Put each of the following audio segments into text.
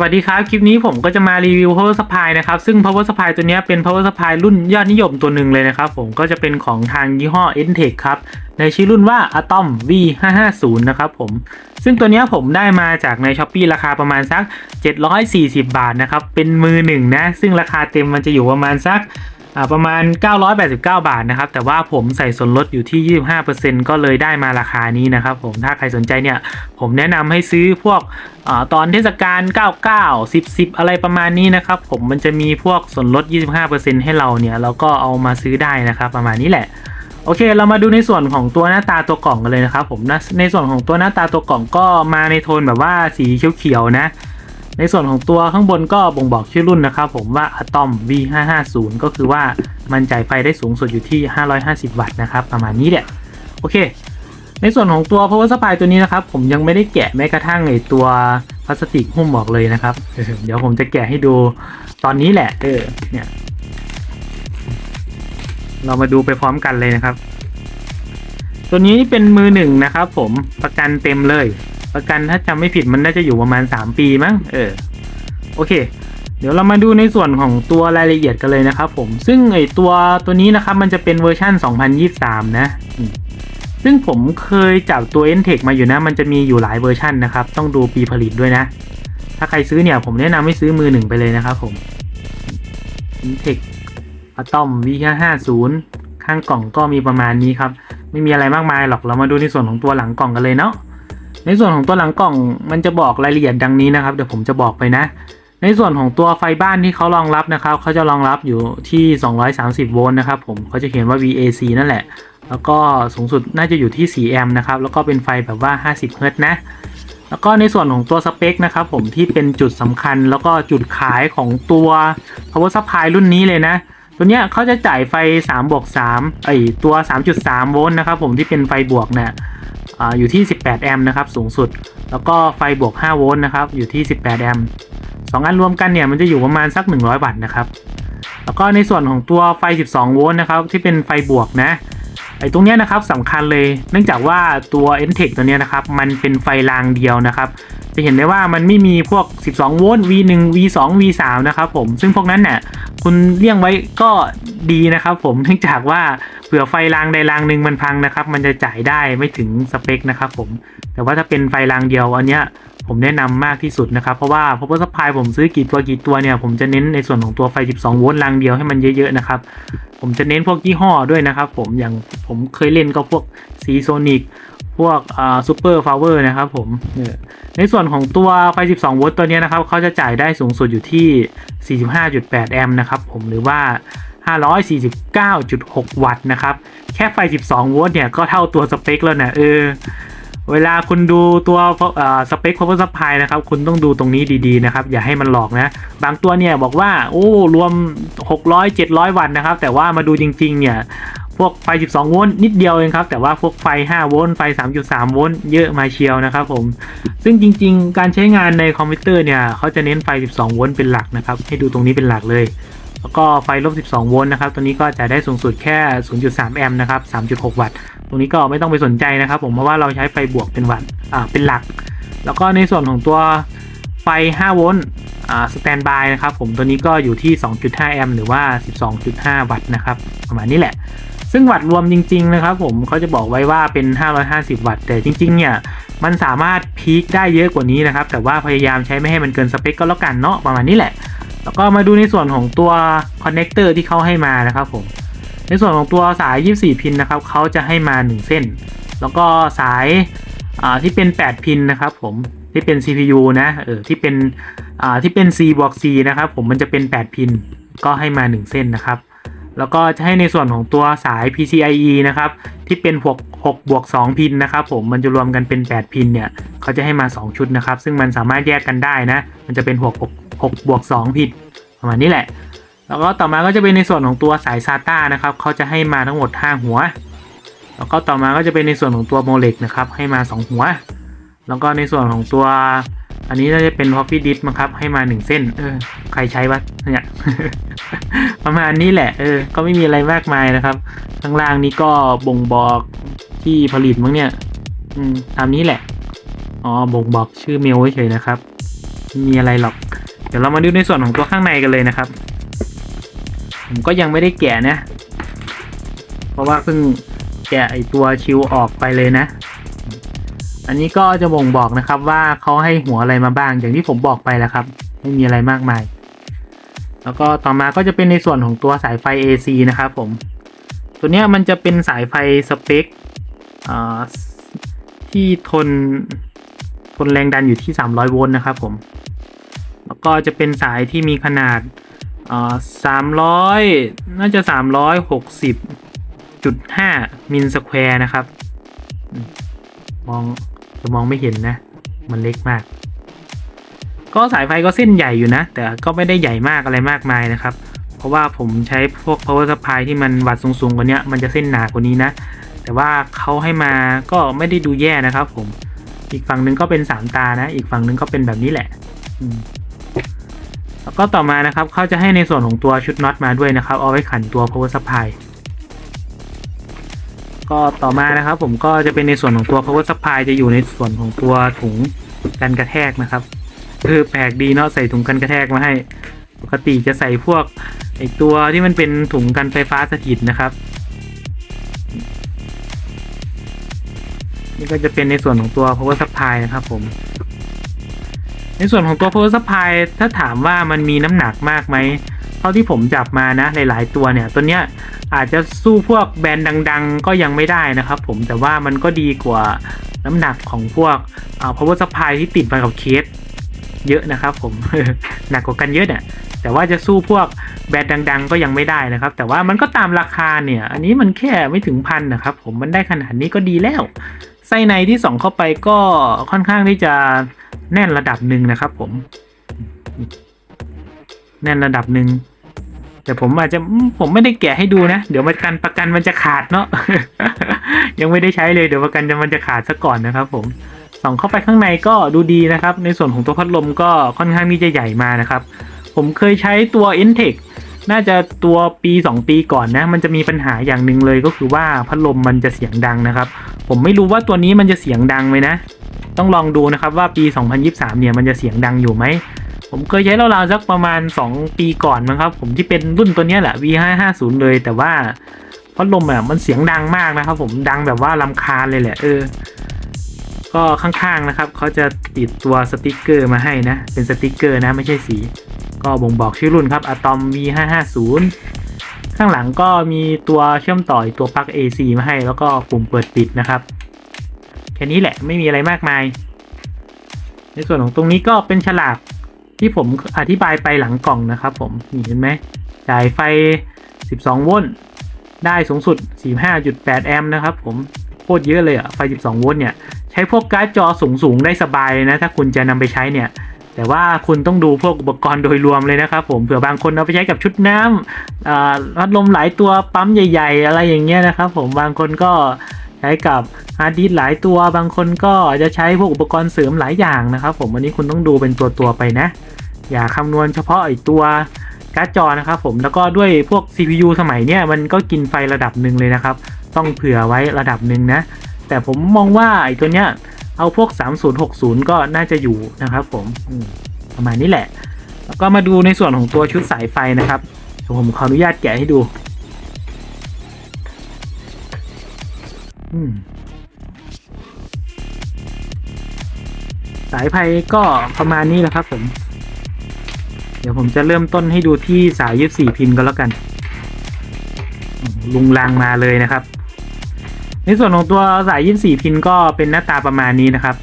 วัสดีครับ คลิปนี้ผมก็จะมารีวิว power supply นะครับ ซึ่ง power supply ตัวนี้เป็น power supply รุ่นยอดนิยมตัวหนึ่งเลยนะครับ ผมก็จะเป็นของทางยี่ห้อ e n t e c h ครับ ในชื่อรุ่นว่า Atom V550 นะครับผม ซึ่งตัวนี้ผมได้มาจากใน s h อ p e e ราคาประมาณสัก 740 บาทนะครับ เป็นมือหนึ่งนะ ซึ่งราคาเต็มมันจะอยู่ประมาณสัก ประมาณ 989 บาทนะครับ แต่ว่าผมใส่ส่วนลดอยู่ที่ 25%ก็เลยได้มาราคานี้นะครับผมถ้าใครสนใจเนี่ย ผมแนะนำให้ซื้อพวกอตอนเทศกาล 99 10 10 อะไรประมาณนี้นะครับ ผมมันจะมีพวกส่วนลด 25%ให้เราเนี่ยเราก็เอามาซื้อได้นะครับ ประมาณนี้แหละโอเค เรามาดูในส่วนของตัวหน้าตาตัวกล่องกันเลยนะครับผมในส่วนของตัวหน้าตาตัวกล่องก็มาในโทนแบบว่าสีเขียวๆนะ ในส่วนของตัวข้างบนก็บ่งบอกชื่อรุ่นนะครับผมว่า Atom V550 ก็คือว่ามันจ่ายไฟได้สูงสุดอยู่ที่ 550 วัตต์นะครับประมาณนี้แหละโอเค ในส่วนของตัว power supply ตัวนี้นะครับ ผมยังไม่ได้แกะแม้กระทั่งไอตัวพลาสติกหุ้มบอกเลยนะครับเออเดี๋ยวผมจะแกะให้ดูตอนนี้แหละ เออเนี่ย เรามาดูไปพร้อมกันเลยนะครับ ตัวนี้เป็นมือหนึ่งนะครับ ผมประกันเต็มเลย ประกันถ้าจำไม่ผิดมันน่าจะอยู่ประมาณ 3 ปีมั้งเออโอเค เดี๋ยวเรามาดูในส่วนของตัวรายละเอียดกันเลยนะครับผมซึ่งไอตัวตัวนี้นะครับมันจะเป็นเวอร์ชัน2023 นะอืมซึ่งผมเคยจับตัว n t e c h มาอยู่นะ มันจะมีอยู่หลายเวอร์ชันนะครับ ต้องดูปีผลิตด้วยนะ ถ้าใครซื้อเนี่ยผมแนะนำให้ซื้อมือหนึ่งไปเลยนะครับผม n t e c h Atom V550 ข้างกล่องก็มีประมาณนี้ครับ ไม่มีอะไรมากมายหรอกเรามาดูในส่วนของตัวหลังกล่องกันเลยเนาะ ในส่วนของตัวหลังกล่องมันจะบอกรายละเอียดดังนี้นะครับ เดี๋ยวผมจะบอกไปนะ ในส่วนของตัวไฟบ้านที่เขารองรับนะครับเขาจะรองรับอยู่ที่ 230 โวลต์นะครับผมเขาจะเขียนว่า VAC นั่นแหละ แล้วก็สูงสุดน่าจะอยู่ที่4แอมป์นะครับแล้วก็เป็นไฟแบบว่า 50 เฮิรตซ์นะแล้วก็ในส่วนของตัวสเปคนะครับผมที่เป็นจุดสำคัญแล้วก็จุดขายของตัว power supply รุ่นนี้เลยนะตัวเนี้ยเขาจะจ่ายไฟ3บวก3ไอตัว 3.3 โวลต์นะครับผมที่เป็นไฟบวกเนี่ย อยู่ที่ 18 แอมป์นะครับสูงสุด แล้วก็ไฟบวก 5 โวลต์นะครับอยู่ที่ 18 แอมป์สองอันรวมกันเนี่ยมันจะอยู่ประมาณสัก 100 วัตต์นะครับ แล้วก็ในส่วนของตัวไฟ 12 โวลต์นะครับที่เป็นไฟบวกนะ ไอ้ตรงเนี้ยนะครับสำคัญเลยเนื่องจากว่าตัว n t e c h ตัวเนี้ยนะครับ มันเป็นไฟรางเดียวนะครับ จะเห็นได้ว่ามันไม่มีพวก 12 โวลต์ V1 V2 V3 นะครับผมซึ่งพวกนั้นเนี่ยคุณเลี่ยงไว้ก็ดีนะครับผมเนื่องจากว่าเผื่อไฟรางใดรางหนึ่งมันพังนะครับ มันจะจ่ายได้ไม่ถึงสเปคนะครับผมแต่ว่าถ้าเป็นไฟรางเดียวอันเนี้ย ผมแนะนำมากที่สุดนะครับ เพราะว่า power supply ผมซื้อกี่ตัวกี่ตัวเนี่ย ผมจะเน้นในส่วนของตัวไฟ 12 โวลต์รางเดียวให้มันเยอะๆนะครับ ผมจะเน้นพวกยี่ห้อด้วยนะครับ ผมอย่างผมเคยเล่นก็พวกซีโซนิกพวกอ่าซูเปอร์ฟาวเวอร์นะครับผมในส่วนของตัวไฟ 12 โวลต์ตัวนี้นะครับเขาจะจ่ายได้สูงสุดอยู่ที่ 45.8 แอมป์นะครับผมหรือว่า549.6 วัตต์นะครับ แค่ไฟ 12 โวลต์เนี่ย ก็เท่าตัวสเปคแล้วนะเออ เวลาคุณดูตัวสเปค power supply นะครับ คุณต้องดูตรงนี้ดีๆนะครับ อย่าให้มันหลอกนะ บางตัวเนี่ยบอกว่า โอ้ รวม 600 700 วัตต์นะครับ แต่ว่ามาดูจริง ๆ เนี่ย พวกไฟ 12 โวลต์นิดเดียวเองครับ แต่ว่าพวกไฟ 5 โวลต์ไฟ 3.3 โวลต์เยอะมาเชียวนะครับผม ซึ่งจริง ๆ การใช้งานในคอมพิวเตอร์เนี่ยเขาจะเน้นไฟ 12 โวลต์เป็นหลักนะครับ ให้ดูตรงนี้เป็นหลักเลย แล้วก็ไฟลบ 12 โวลต์นะครับ ตัวนี้ก็จะได้สูงสุดแค่ 0.3 แอมป์นะครับ 3.6 วัตต์ ตรงนี้ก็ไม่ต้องไปสนใจนะครับ ผมเพราะว่าเราใช้ไฟบวกเป็นวัตต์อ่าเป็นหลัก แล้วก็ในส่วนของตัวไฟ 5 โวลต์อ่าสแตนบายนะครับผมตัวนี้ก็อยู่ที่ 2.5 แอมป์หรือว่า 12.5 วัตต์นะครับประมาณนี้แหละซึ่งวัตต์รวมจริง ๆ นะครับ ผมเขาจะบอกไว้ว่าเป็น 550 วัตต์ แต่จริง ๆ เนี่ย มันสามารถพีคได้เยอะกว่านี้นะครับ แต่ว่าพยายามใช้ไม่ให้มันเกินสเปคก็แล้วกันเนาะประมาณนี้แหละ แล้วก็มาดูในส่วนของตัวคอนเนคเตอร์ที่เขาให้มานะครับผม ในส่วนของตัวสาย 24 พินนะครับเขาจะให้มา 1 เส้น แล้วก็สายาที่เป็น 8 พินนะครับผมที่เป็น CPU นะเออที่เป็นที่เป็น C บวก C นะครับผมมันจะเป็น 8 พินก็ให้มา 1 เส้นนะครับ แล้วก็จะให้ในส่วนของตัวสาย PCIe นะครับ ที่เป็น6 6บวก2พินนะครับผมมันจะรวมกันเป็น 8 พินเนี่ยเขาจะให้มา 2 ชุดนะครับ ซึ่งมันสามารถแยกกันได้นะ มันจะเป็น6 6 6บวก2พินประมาณนี้แหละ แล้วก็ต่อมาก็จะเป็นในส่วนของตัวสาย SATA นะครับเขาจะให้มาทั้งหมด 5 หัว แล้วก็ต่อมาก็จะเป็นในส่วนของตัวโมเลกนะครับให้มา 2 หัว แล้วก็ในส่วนของตัวอันนี้น่าจะเป็น Coffee Disk มั้งครับให้มา 1 เส้น เออ ใครใช้วะเนี่ย ประมาณนี้แหละ เออ ก็ไม่มีอะไรมากมายนะครับ ข้างล่างนี้ก็บ่งบอกที่ผลิตมั้งเนี่ย อืม ตามนี้แหละ อ๋อ บ่งบอกชื่อเมลเฉยๆนะครับม่มีอะไรหรอก เดี๋ยวเรามาดูในส่วนของตัวข้างในกันเลยนะครับ ผมก็ยังไม่ได้แกะนะ เพราะว่าเพิ่งแกะไอตัวชิวออกไปเลยนะ อันนี้ก็จะบ่งบอกนะครับว่าเขาให้หัวอะไรมาบ้าง อย่างที่ผมบอกไปแล้วครับ ไม่มีอะไรมากมาย แล้วก็ต่อมาก็จะเป็นในส่วนของตัวสายไฟ AC นะครับผม ตัวนี้มันจะเป็นสายไฟสเปคที่ทนทนแรงดันอยู่ที่ 300 โวลต์นะครับผม แล้วก็จะเป็นสายที่มีขนาดา300น่าจะ 360.5 มิลสแควร์นะครับ มองจะมองไม่เห็นนะ มันเล็กมาก ก็สายไฟก็เส้นใหญ่อยู่นะ แต่ก็ไม่ได้ใหญ่มากอะไรมากมายนะครับ เพราะว่าผมใช้พวก power supply ที่มันวัดสูงๆกว่านี้มันจะเส้นหนากว่านี้นะ แต่ว่าเขาให้มาก็ไม่ได้ดูแย่นะครับผม อีกฝั่งหนึ่งก็เป็นสามตานะ อีกฝั่งหนึ่งก็เป็นแบบนี้แหละแล้วก็ต่อมานะครับเขาจะให้ในส่วนของตัวชุดน็อตมาด้วยนะครับ เอาไว้ขันตัว power supply ก็ต่อมานะครับผมก็จะเป็นในส่วนของตัว power supply จะอยู่ในส่วนของตัวถุงกันกระแทกนะครับ คือแปลกดีเนาะใส่ถุงกันกระแทกมาให้ ปกติจะใส่พวกไอตัวที่มันเป็นถุงกันไฟฟ้าสถิตนะครับ นี่ก็จะเป็นในส่วนของตัว power supply นะครับผม ในส่วนของตัว power supply ถ้าถามว่ามันมีน้ำหนักมากไหมเท่าที่ผมจับมานะหลายๆตัวเนี่ยตัวเนี้ยอาจจะสู้พวกแบรนด์ดัง ๆ ก็ยังไม่ได้นะครับ ผมแต่ว่ามันก็ดีกว่าน้ำหนักของพวก power supply ที่ติดมากับเคส เยอะนะครับผม หนักกว่ากันเยอะเนี่ยแต่ว่าจะสู้พวกแบรนด์ดัง ๆ ก็ยังไม่ได้นะครับ แต่ว่ามันก็ตามราคาเนี่ย อันนี้มันแค่ไม่ถึงพันนะครับผมมันได้ขนาดนี้ก็ดีแล้ว ไส้ในที่ส่องเข้าไปก็ค่อนข้างที่จะแน่นระดับหนึ่งนะครับผม แน่นระดับหนึ่งแต่ผมอาจจะผมไม่ได้แกะให้ดูนะ เดี๋ยวประกันประกันมันจะขาดเนาะยังไม่ได้ใช้เลยเดี๋ยวประกันจะมันจะขาดซะก่อนนะครับผม ส่องเข้าไปข้างในก็ดูดีนะครับ ในส่วนของตัวพัดลมก็ค่อนข้างที่จะใหญ่มานะครับ ผมเคยใช้ตัว i n t e c น่าจะตัวปี 2 ปีก่อนนะ มันจะมีปัญหาอย่างหนึ่งเลยก็คือว่าพัดลมมันจะเสียงดังนะครับ ผมไม่รู้ว่าตัวนี้มันจะเสียงดังไหมนะ ต้องลองดูนะครับว่าปี 2023 เนี่ยมันจะเสียงดังอยู่ไหม ผมเคยใช้ราวๆสักประมาณ 2 ปีก่อนมั้งครับ ผมที่เป็นรุ่นตัวนี้แหละ V550 เลยแต่ว่าพัดลมอะมันเสียงดังมากนะครับ ผมดังแบบว่าลำคาญเลยแหละเออ ก็ข้างๆนะครับเขาจะติดตัวสติกเกอร์มาให้นะ เป็นสติกเกอร์นะไม่ใช่สี ก็บ่งบอกชื่อรุ่นครับ Atom V550 ข้างหลังก็มีตัวเชื่อมต่อตัวปลั๊ก AC มาให้ แล้วก็ปุ่มเปิดปิดนะครับ แค่นี้แหละไม่มีอะไรมากมาย ในส่วนของตรงนี้ก็เป็นฉลากที่ผมอธิบายไปหลังกล่องนะครับ ผมเห็นไหมจ่ายไฟ 12 โวลต์ได้สูงสุด 45.8 แอมป์นะครับ ผมโคตรเยอะเลยอะไฟ 12 โวลต์เนี่ย ใช้พวกการ์ดจอสูงๆได้สบายเลยนะ ถ้าคุณจะนำไปใช้เนี่ย แต่ว่าคุณต้องดูพวกอุปกรณ์โดยรวมเลยนะครับผมเผื่อบางคนเอาไปใช้กับชุดน้ำอ่าพัดลมหลายตัวปั๊มใหญ่ ๆ อะไรอย่างเงี้ยนะครับ ผมบางคนก็ใช้กับฮาร์ดดิสก์หลายตัวบางคนก็จะใช้พวกอุปกรณ์เสริมหลายอย่างนะครับ ผมอันนี้คุณต้องดูเป็นตัวๆไปนะ อย่าคำนวณเฉพาะไอตัวการ์ดจอนะครับผมแล้วก็ด้วยพวก CPU สมัยเนี้ยมันก็กินไฟระดับหนึ่งเลยนะครับ ต้องเผื่อไว้ระดับหนึ่งนะ แต่ผมมองว่าไอ้ตัวเนี้ยเอาพวก 3060 ก็น่าจะอยู่นะครับผมอืมประมาณนี้แหละ แล้วก็มาดูในส่วนของตัวชุดสายไฟนะครับเดี๋ยวผมขออนุญาตแกะให้ดูอืมสายไฟก็ประมาณนี้แหละครับผม เดี๋ยวผมจะเริ่มต้นให้ดูที่สาย 24 พินก็แล้วกันอืมลุงลังมาเลยนะครับ ในส่วนของตัวสาย 24 พินก็เป็นหน้าตาประมาณนี้นะครับ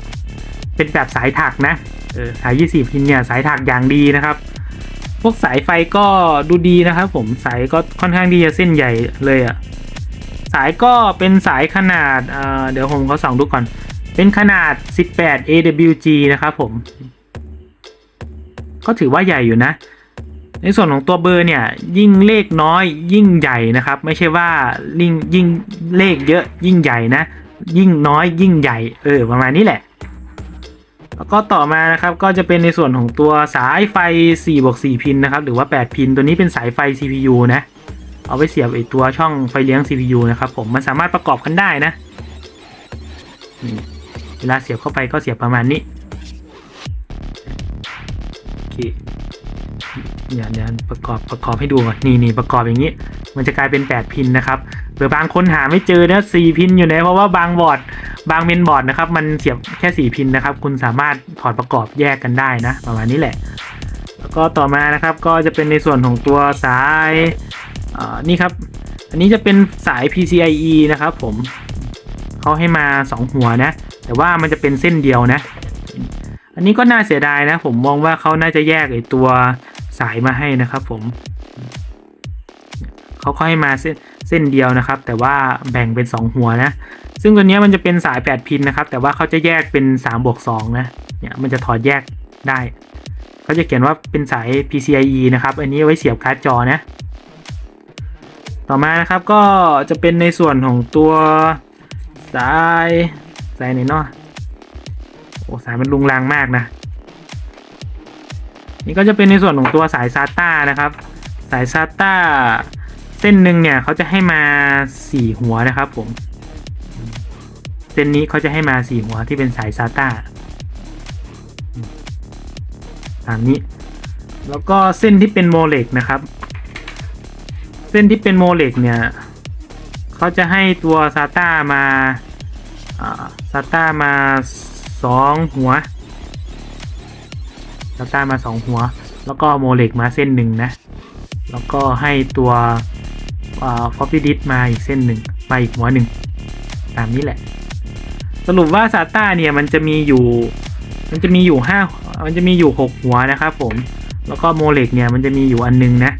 เป็นแบบสายถักนะเออสาย 24 พินเนี่ยสายถักอย่างดีนะครับ พวกสายไฟก็ดูดีนะครับ ผมสายก็ค่อนข้างที่จะเส้นใหญ่เลยอะสายก็เป็นสายขนาดเเดี๋ยวผมเขาส่องดูก่อน เป็นขนาด 18 AWG นะครับผม ก็ถือว่าใหญ่อยู่นะ ในส่วนของตัวเบอร์เนี่ยยิ่งเลขน้อยยิ่งใหญ่นะครับ ไม่ใช่ว่ายิ่งยิ่งเลขเยอะยิ่งใหญ่นะ ยิ่งน้อยยิ่งใหญ่เออประมาณนี้แหละ แล้วก็ต่อมานะครับก็จะเป็นในส่วนของตัวสายไฟ4บวก4พินนะครับหรือว่า 8 พิน ตัวนี้เป็นสายไฟ CPU นะเอาไว้เสียบไอตัวช่องไฟเลี้ยง CPU นะครับผมมันสามารถประกอบกันได้นะเวลาเสียบเข้าไปก็เสียบประมาณนี้เนี่ยเดี๋ยวประกอบประกอบให้ดูก่อนนี่นี่ประกอบอย่างนี้ มันจะกลายเป็น 8 พินนะครับเผื่อบางคนหาไม่เจอนะ4พินอยู่ไหนเพราะว่าบางบอร์ดบางเมนบอร์ดนะครับ มันเสียบแค่ 4 พินนะครับ คุณสามารถถอดประกอบแยกกันได้นะ ประมาณนี้แหละ แล้วก็ต่อมานะครับก็จะเป็นในส่วนของตัวสายอ่านี่ครับ อันนี้จะเป็นสาย PCIe นะครับผมเขาให้มา 2 หัวนะ แต่ว่ามันจะเป็นเส้นเดียวนะ อันนี้ก็น่าเสียดายนะ ผมมองว่าเขาน่าจะแยกไอตัว สายมาให้นะครับผมเขาก็ให้มาเส้นเส้นเดียวนะครับ แต่ว่าแบ่งเป็น 2 หัวนะ ซึ่งตัวนี้มันจะเป็นสาย 8 พินนะครับ แต่ว่าเขาจะแยกเป็น3บวก2นะเนี่ยมันจะถอดแยกได้เขาจะเขียนว่าเป็นสาย PCIe นะครับ อันนี้ไว้เสียบการ์ดจอนะ ต่อมานะครับก็จะเป็นในส่วนของตัวสายสายไหนเนาะโอ้สายมันลุงลังมากนะ นี่ก็จะเป็นในส่วนของตัวสาย SATA นะครับ สาย SATA เส้นหนึ่งเนี่ยเขาจะให้มาสี่หัวนะครับผม เส้นนี้เขาจะให้มาสี่หัวที่เป็นสาย SATA ตามนี้ แล้วก็เส้นที่เป็นโมเลกนะครับ เส้นที่เป็นโมเลกเนี่ยเขาจะให้ตัว SATA มาอ่า SATA มาสองหัว SATA มาสองหัว แล้วก็โมเลกมาเส้นหนึ่งนะ แล้วก็ให้ตัวฟอปปี้ดิสมาอีกเส้นหนึ่งมาอีกหัวหนึ่งตามนี้แหละ สรุปว่า SATA เนี่ยมันจะมีอยู่มันจะมีอยู่ห้ามันจะมีอยู่หกหัวนะครับผม แล้วก็โมเลกเนี่ยมันจะมีอยู่อันนึงนะ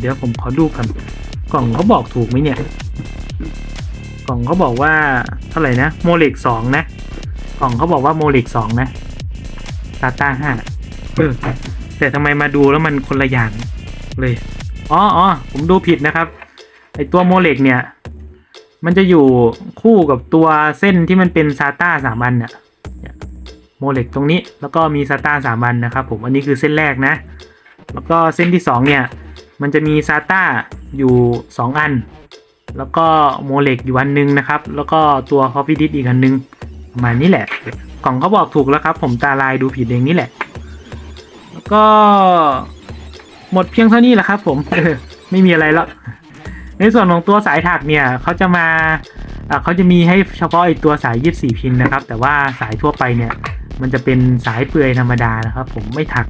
เดี๋ยวผมขอดูกันกล่องเขาบอกถูกไหมเนี่ย กล่องเขาบอกว่าเท่าไหร่นะ โมเลกสองนะ กล่องเขาบอกว่าโมเลกสองนะซาต้าห้า เออ แต่ทำไมมาดูแล้วมันคนละอย่างเลย อ๋ออ๋อผมดูผิดนะครับ ไอตัวโมเลกเนี่ย มันจะอยู่คู่กับตัวเส้นที่มันเป็นซาต้าสามอันเนี่ยโมเลกตรงนี้ แล้วก็มีซาต้าสามอันนะครับ ผม อันนี้คือเส้นแรกนะ แล้วก็เส้นที่สองเนี่ย มันจะมีซาต้าอยู่ 2 อัน แล้วก็โมเลกอยู่อันนึงนะครับ แล้วก็ตัวคอฟฟี่ดิสอีกอันนึงประมาณนี้แหละ กล่องเขาบอกถูกแล้วครับ ผมตาลายดูผิดเองนี่แหละ ก็หมดเพียงเท่านี้แหละครับผมไม่มีอะไรแล้ว ในส่วนของตัวสายถักเนี่ยเขาจะมาะเขาจะมีให้เฉพาะไอตัวสาย 24 พินนะครับ แต่ว่าสายทั่วไปเนี่ยมันจะเป็นสายเปลือยธรรมดานะครับ ผมไม่ถัก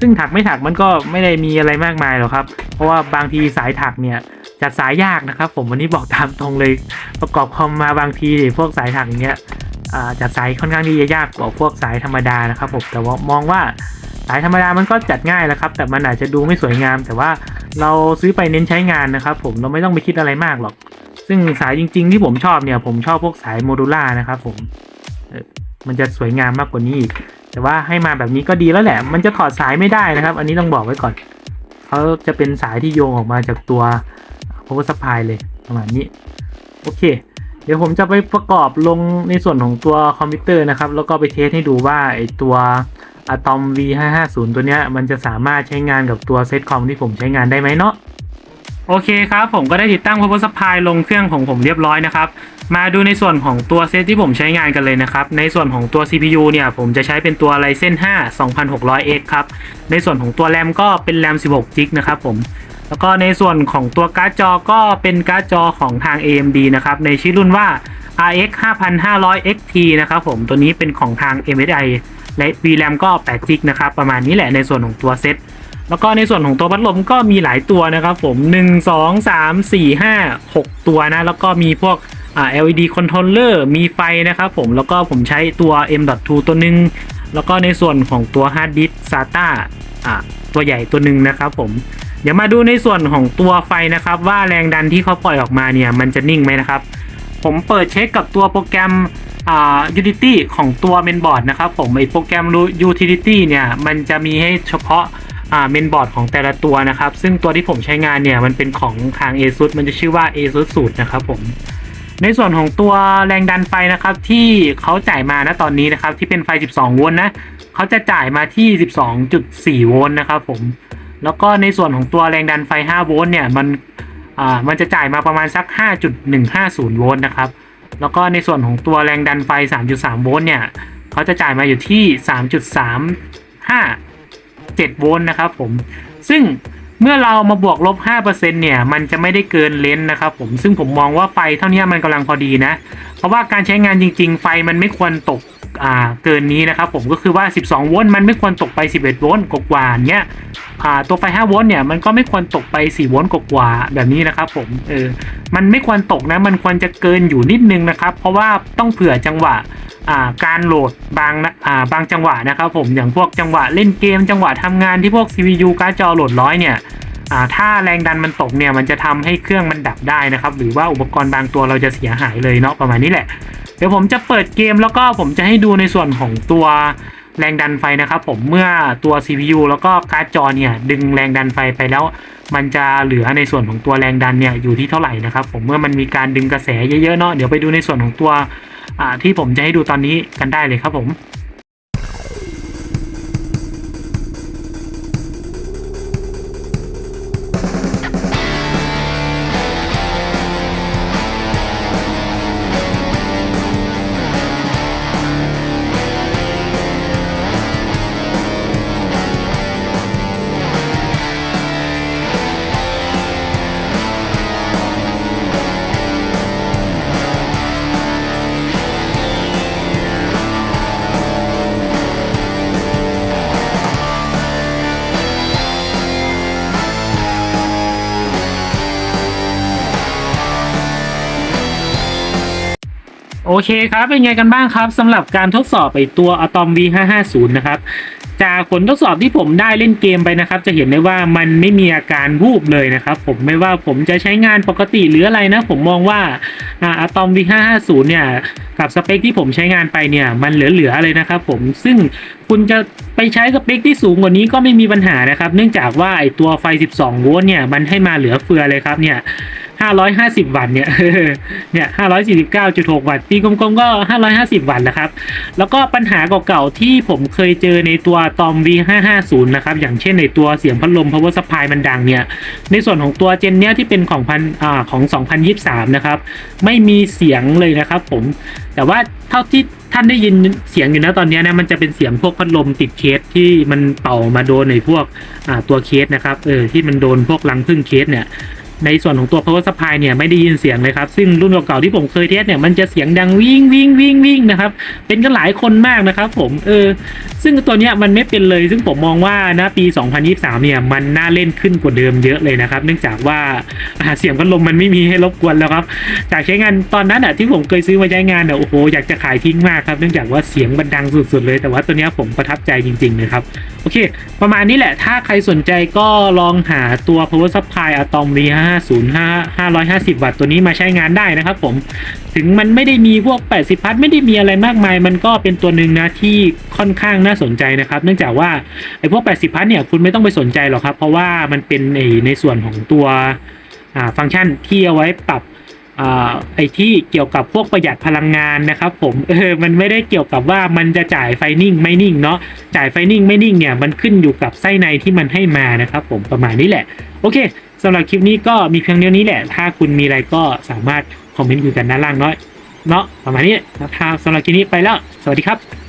ซึ่งถักไม่ถักมันก็ไม่ได้มีอะไรมากมายหรอกครับ เพราะว่าบางทีสายถักเนี่ยจัดสายยากนะครับ ผมวันนี้บอกตามตรงเลยประกอบคอมมาบางทีพวกสายถักเงี้ยจัดสายค่อนข้างที่จะยากกว่าพวกสายธรรมดานะครับผมแต่ว่ามองว่า สายธรรมดามันก็จัดง่ายแล้วครับ แต่มันอาจจะดูไม่สวยงาม แต่ว่าเราซื้อไปเน้นใช้งานนะครับ ผมเราไม่ต้องไปคิดอะไรมากหรอก ซึ่งสายจริง ๆ ที่ผมชอบเนี่ย ผมชอบพวกสายโมดูล่านะครับ ผมมันจะสวยงามมากกว่านี้อีกแต่ว่าให้มาแบบนี้ก็ดีแล้วแหละ มันจะถอดสายไม่ได้นะครับ อันนี้ต้องบอกไว้ก่อนเขาจะเป็นสายที่โยงออกมาจากตัว power supply เลยประมาณนี้ โอเค เดี๋ยวผมจะไปประกอบลงในส่วนของตัวคอมพิวเตอร์นะครับ แล้วก็ไปเทสให้ดูว่าไอตัว Atom V550 ตัวเนี้ยมันจะสามารถใช้งานกับตัวเซตคอมที่ผมใช้งานได้ไหมเนาะโอเคครับ ผมก็ได้ติดตั้ง power supply ลงเครื่องของผมเรียบร้อยนะครับ มาดูในส่วนของตัวเซตที่ผมใช้งานกันเลยนะครับ ในส่วนของตัว CPU เนี่ย ผมจะใช้เป็นตัว Ryzen 5 2600X ครับ ในส่วนของตัวแรมก็เป็นแรม 16 g b นะครับผม แล้วก็ในส่วนของตัวการ์ดจอก็เป็นการ์ดจอของทาง AMD นะครับ ในชื่อรุ่นว่า RX 5500 XT นะครับผม ตัวนี้เป็นของทาง MSI และ VRAM ก็8 g b นะครับประมาณนี้แหละในส่วนของตัวเซตแล้วก็ในส่วนของตัวพัดลมก็มีหลายตัวนะครับผม 1 2 3 4 5 6 ตัวนะ แล้วก็มีพวกอ่า LED controller มีไฟนะครับผมแล้วก็ผมใช้ตัว M.2 ตัวหนึ่งแล้วก็ในส่วนของตัว hard disk SATA อ่าตัวใหญ่ตัวหนึ่งนะครับผมเดี๋ยวมาดูในส่วนของตัวไฟนะครับ ว่าแรงดันที่เขาปล่อยออกมาเนี่ยมันจะนิ่งไหมนะครับ ผมเปิดเช็คกับตัวโปรแกรม อ่า Unity ของตัวเมนบอร์ดนะครับผมไอโปรแกรม Utility เนี่ย มันจะมีให้เฉพาะเมนบอร์ดของแต่ละตัวนะครับ ซึ่งตัวที่ผมใช้งานเนี่ย มันเป็นของทาง ASUS มันจะชื่อว่า ASUS สูตรนะครับผมในส่วนของตัวแรงดันไฟนะครับ ที่เขาจ่ายมาณตอนนี้นะครับ ที่เป็นไฟ 12 โวลต์นะเขาจะจ่ายมาที่ 12.4 โวลต์นะครับผมแล้วก็ในส่วนของตัวแรงดันไฟ 5 โวลต์เนี่ยมันมันจะจ่ายมาประมาณสัก 5.150 โวลต์นะครับ แล้วก็ในส่วนของตัวแรงดันไฟ 3.3 โวลต์เนี่ยเขาจะจ่ายมาอยู่ที่ 3.35 7 โวลต์นะครับผม ซึ่งเมื่อเรามาบวกลบ 5%เนี่ย มันจะไม่ได้เกินเลนส์นะครับผม ซึ่งผมมองว่าไฟเท่านี้มันกำลังพอดีนะ เพราะว่าการใช้งานจริง ๆ ไฟมันไม่ควรตก อ่าเกินนี้นะครับผมก็คือว่า 12 โวลต์มันไม่ควรตกไป 11 โวลต์กว่าๆเนี้ยอ่าตัวไฟ 5 โวลต์เนี่ยมันก็ไม่ควรตกไป 4 โวลต์กว่าๆแบบนี้นะครับผมเออมันไม่ควรตกนะมันควรจะเกินอยู่นิดนึงนะครับเพราะว่าต้องเผื่อจังหวะการโหลดบางนะอ่าบางจังหวะนะครับผมอย่างพวกจังหวะเล่นเกมจังหวะทำงานที่พวก CPU การ์ดจอโหลดร้อยเนี่ย อ่าถ้าแรงดันมันตกเนี่ยมันจะทำให้เครื่องมันดับได้นะครับ หรือว่าอุปกรณ์บางตัวเราจะเสียหายเลยเนาะประมาณนี้แหละ เดี๋ยวผมจะเปิดเกมแล้วก็ผมจะให้ดูในส่วนของตัวแรงดันไฟนะครับ ผมเมื่อตัว CPU แล้วก็การ์ดจอเนี่ยดึงแรงดันไฟไปแล้ว มันจะเหลือในส่วนของตัวแรงดันเนี่ยอยู่ที่เท่าไหร่นะครับ ผมเมื่อมันมีการดึงกระแสเยอะๆเนาะเดี๋ยวไปดูในส่วนของตัวอ่าที่ผมจะให้ดูตอนนี้กันได้เลยครับผม โอเคครับ เป็นไงกันบ้างครับสำหรับการทดสอบไอตัว Atom V550 นะครับ จากผลทดสอบที่ผมได้เล่นเกมไปนะครับ จะเห็นได้ว่ามันไม่มีอาการวูบเลยนะครับ ผมไม่ว่าผมจะใช้งานปกติหรืออะไรนะ ผมมองว่าอ่า Atom V550 เนี่ยกับสเปคที่ผมใช้งานไปเนี่ย มันเหลือๆเลยนะครับผมซึ่งคุณจะไปใช้สเปคที่สูงกว่านี้ก็ไม่มีปัญหานะครับ เนื่องจากว่าไอตัวไฟ 12 โวลต์เนี่ยมันให้มาเหลือเฟือเลยครับเนี่ย 550 วัตต์เนี่ย เนี่ย 549.6 วัตต์ ตีกลมๆก็ 550 วัตต์นะครับ แล้วก็ปัญหาเก่าๆ ที่ผมเคยเจอในตัวตอม V550 นะครับ อย่างเช่นในตัวเสียงพัดลม power supply มันดังเนี่ย ในส่วนของตัวเจนเนี้ยที่เป็นของพันอ่าของ 2023 นะครับ ไม่มีเสียงเลยนะครับผม แต่ว่าเท่าที่ท่านได้ยินเสียงอยู่นะตอนนี้นะมันจะเป็นเสียงพวกพัดลมติดเคสที่มันเป่ามาโดนในพวกอ่าตัวเคสนะครับเออที่มันโดนพวกรังพึ่งเคสเนี่ย ในส่วนของตัว power supply เนี่ยไม่ได้ยินเสียงเลยครับ ซึ่งรุ่นเก่าๆที่ผมเคยเทสเนี่ยมันจะเสียงดังวิ่งวิ่งวิ่งวิ่งนะครับ เป็นกันหลายคนมากนะครับผมเออซึ่งตัวเนี้ยมันไม่เป็นเลย ซึ่งผมมองว่านะปี 2023 เนี่ยมันน่าเล่นขึ้นกว่าเดิมเยอะเลยนะครับ เนื่องจากว่าเสียงพัดลมมันไม่มีให้รบกวนแล้วครับ จากใช้งานตอนนั้นอะที่ผมเคยซื้อมาใช้งานเนี่ยโอ้โหอยากจะขายทิ้งมากครับ เนื่องจากว่าเสียงมันดังสุดๆเลย แต่ว่าตัวเนี้ยผมประทับใจจริงๆเลยครับโอเค ประมาณนี้แหละถ้าใครสนใจก็ลองหาตัว power supply atom V5 550 วัตต์ตัวนี้มาใช้งานได้นะครับผม ถึงมันไม่ได้มีพวก 80 พัทไม่ได้มีอะไรมากมาย มันก็เป็นตัวหนึ่งนะที่ค่อนข้างน่าสนใจนะครับ เนื่องจากว่าไอ้พวก 80 พัทเนี่ยคุณไม่ต้องไปสนใจหรอกครับ เพราะว่ามันเป็นในในส่วนของตัวฟังก์ชันที่เอาไว้ปรับอไอที่เกี่ยวกับพวกประหยัดพลังงานนะครับผมเออมันไม่ได้เกี่ยวกับว่ามันจะจ่ายไฟนิ่งไม่นิ่งเนาะจ่ายไฟนิ่งไม่นิ่งเนี่ยมันขึ้นอยู่กับไส้ในที่มันให้มานะครับผมประมาณนี้แหละ โอเค สำหรับคลิปนี้ก็มีเพียงเดียวนี้แหละ ถ้าคุณมีอะไรก็สามารถคอมเมนต์คุยกันด้านล่างน้อยเนาะประมาณนี้นะครับสำหรับคลิปนี้ไปแล้ว สวัสดีครับ